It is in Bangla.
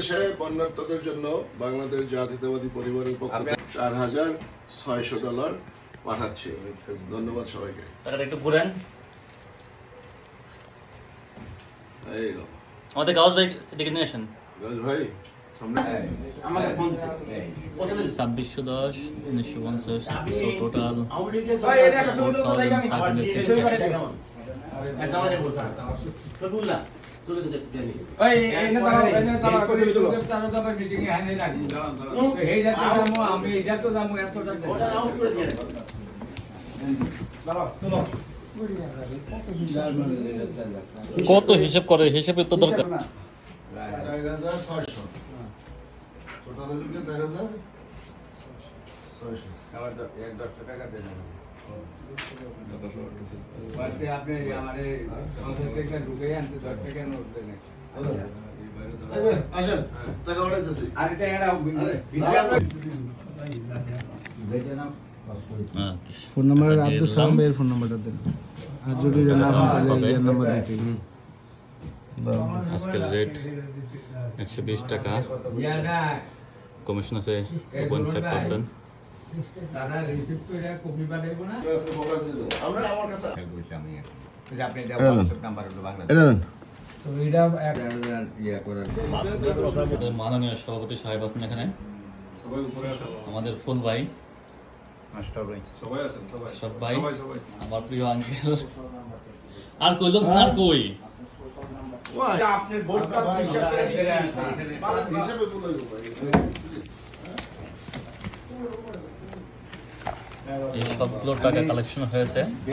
বাংলাদেশে বন্যার্থদের জন্য বাংলাদেশ জাতীয়তাবাদী পরিবারের পক্ষ থেকে চার হাজার ছয়শো ডলার পাঠাচ্ছে। ধন্যবাদ সবাইকে। টাকাটা একটু ঘুরেন। এই। আমাদের কাগজ ভাই এদিকে নিয়ে আসেন। রাজ ভাই সামনে। ছাব্বিশশো দশ উনিশশো পঞ্চাশ টোটাল আমি এইটা তো যাব এতটা কত হিসাব করে? হিসাবে তো দরকার। চার হাজার ছয়শো। টোটাল হলো কি চার হাজার ছয়শো আবার এক দশ টাকা দেন বাড়িতে আপনি আমার সংসার থেকে ঢুকে আনতে দশ টাকা নোট দেন এই যে, আসেন টাকা পাঠাইতেছি আর এটা এটা ফোন নাম্বার টাকা দিয়ে আব্দুল দিলাম। সালাম ভাইয়ের ফোন নাম্বারটা দেন আর যদি না পান তাহলে এই নাম্বার দিতে আজকের রেট একশো বিশ টাকা কমিশন আছে টু পয়েন্ট ফাইভ পার্সেন্ট দাদা রিসিপ্ট করে কপি পাঠাইবো না আজকে প্রকাশ দিয়ে দেবো। আমরা আমার কাছে আপনি নাম্বার হলো বাংলা তো এটা ইয়ে করার মাননীয় সভাপতি সাহেব আছেন এখানে আমাদের ফুল ভাই মাস্টার ভাই সব ভাই আমার প্রিয় আঙ্কেল আর কইলাম আর কই আপনি বোর্ড আচ্ছা, ভাই, হিসাবে বলে দেবো ভাই। এই সবগুলো টাকা কালেকশন হয়েছে।